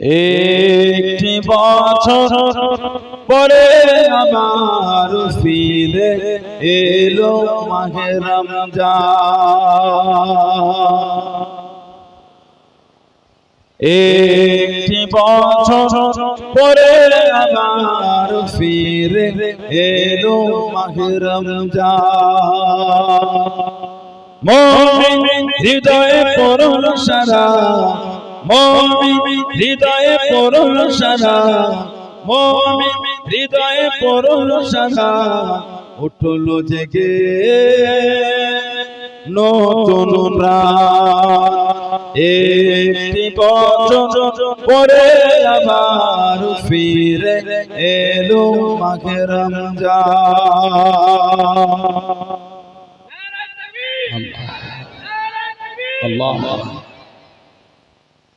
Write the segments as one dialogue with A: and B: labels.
A: একটি বছর পরে আবার ফিরে এলো মাহে রমজান। একটি বছর পরে আবার ফিরে এলো মাহে রমজান। মমিন হৃদয়ে পরল সারা মমিন হৃদয়ে পরল সারা হৃদয়ে পরল সারা উঠল জেগে নতুন একটি পরে আবার ফিরে এলো মাঘে রমজান। আল্লাহ। আল্লাহ।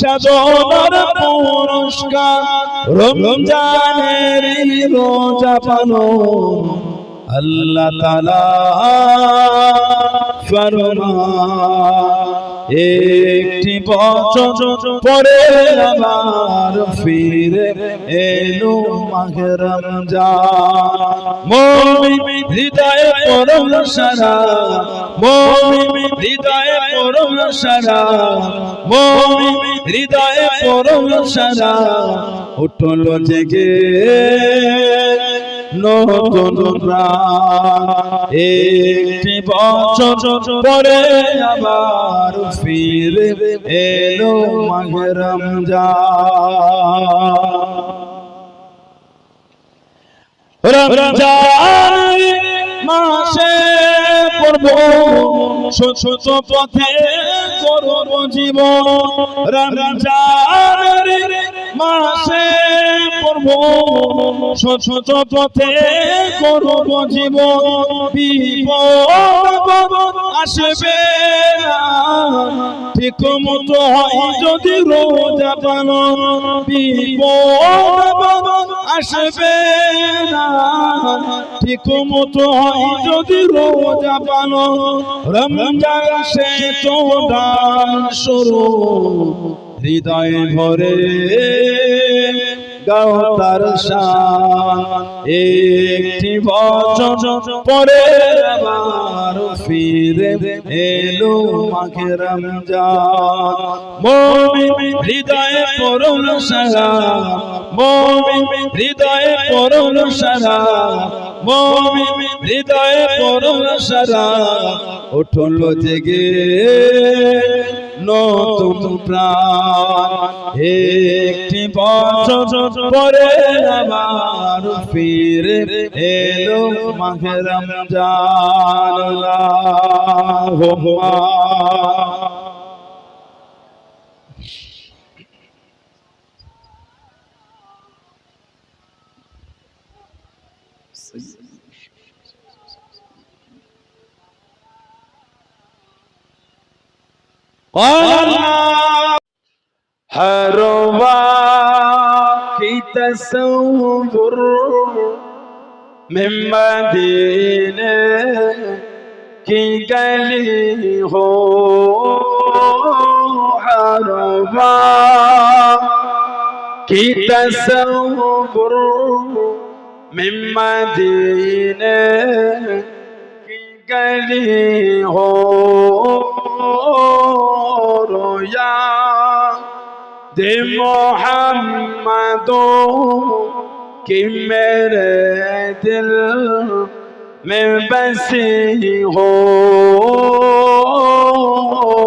A: সাদর পুরস্কার। রমজানের রোজা পানো আল্লাহ তালা ফরমা একটি বছর পরে আবার ফিরে এলো মাঘে রমজান। মমিন হৃদয়ে পরম সারা, মমিন হৃদয়ে পরম সারা, মমিন হৃদয়ে পরম সারা, উঠল জেগে নতুন একটি বছর পরে আবার ফিরে এলো মাঘে রমজান। রমজান মাসে পড়ব ছোট পথে করব জীবন। রমজান মাসে ছোট পথে করব জীবন বিপদ। আসবে ঠিক মতো হয় যদি রোজা পালন বিপদ। আসবে না। ঠিক মতো হয় যদি রোজা পালন রমজান সে তো দান শুরু হৃদয় ভরে গাও তার শান একটি বচন পরে আবার ফিরে এলো মাঘে রমজান। মমিন হৃদয়ে পরল সারা, মমিন হৃদয়ে পরল সারা মমিন হৃদয়ে পরল সারা উঠল জেগে। নতুন প্রাণ, একটি বছর পরে আবার ফিরে এলো মাঘে রমজান قال ہر کی تصور من مدینے کی گلی ہو ہر کی تصور من مدینے کی گلی ہو یا دے محمدوں کہ میرے دل میں بسی ہو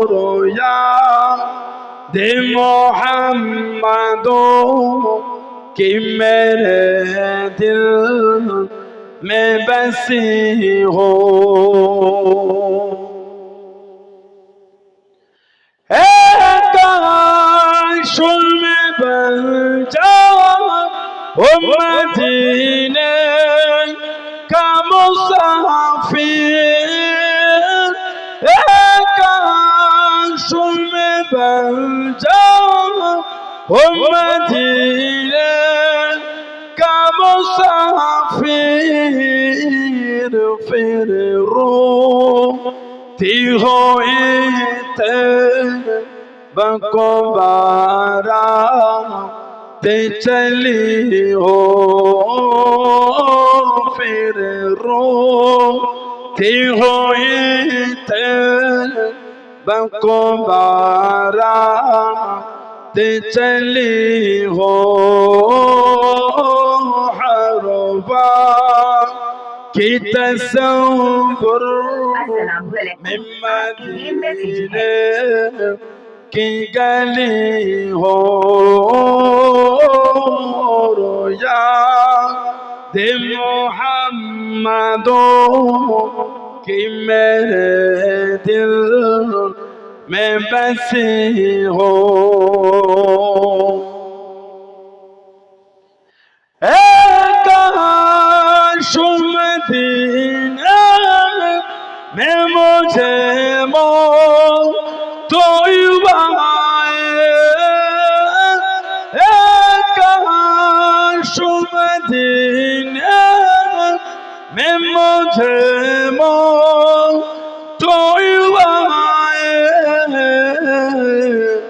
A: رویا دے محمدوں کہ میرے دل میں بسی ہو উম্মতিনে কামুসাফির একা শুমে বাজাও উম্মতিনে কামুসাফির ফিরু তিহইতে বকবারা बातें चली हो फिर रोती हो बको बारा ते चली हो हरबा की तस्वुर में मदीने کی گلی ہو رویا دل محمدوں کی میرے دل میں بسی ہو۔ مدینہ میں مجھے مول تو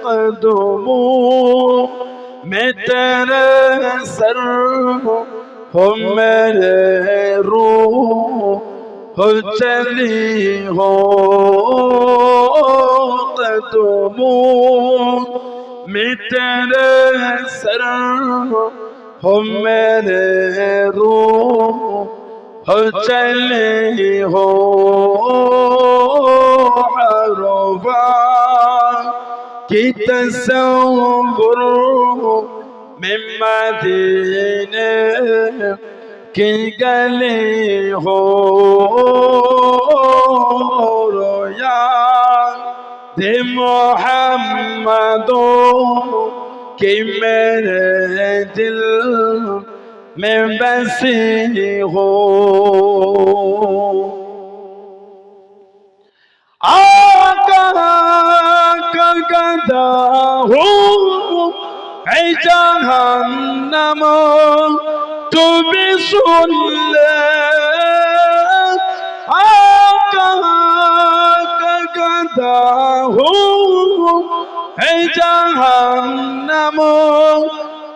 A: قدموں میں تیرے سر ہو میرے روح ہو چلی ہو قدموں میں تیرے سر हो मेरे रूह हो चली हो हरबा की तस्वुर में मदीने की गली हो रोया दे मोहम्मदों कि मेरे दिल में बसी हो आका का गदा हूँ है जहन्नम तू भी सुन ले आका का गदा हूँ হে জাহান্নাম,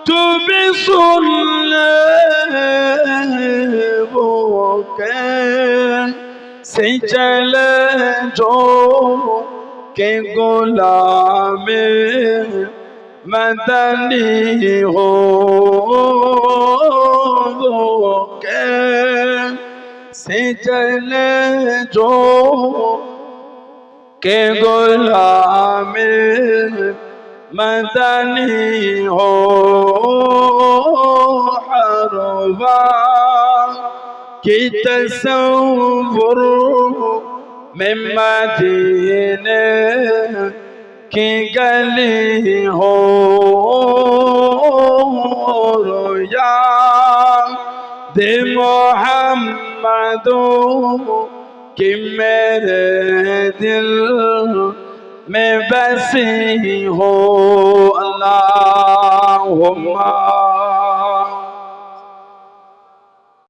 A: তুমি শুনলে বোকে, সেই চলে জো কে গোলামে মদনী হো কে সে চলে کے غلام مدنی ہو حروا کی تصور میں مدینے کی گلی ہو رویا دے محمد कि मेरे दिल में बसी हो अल्लाह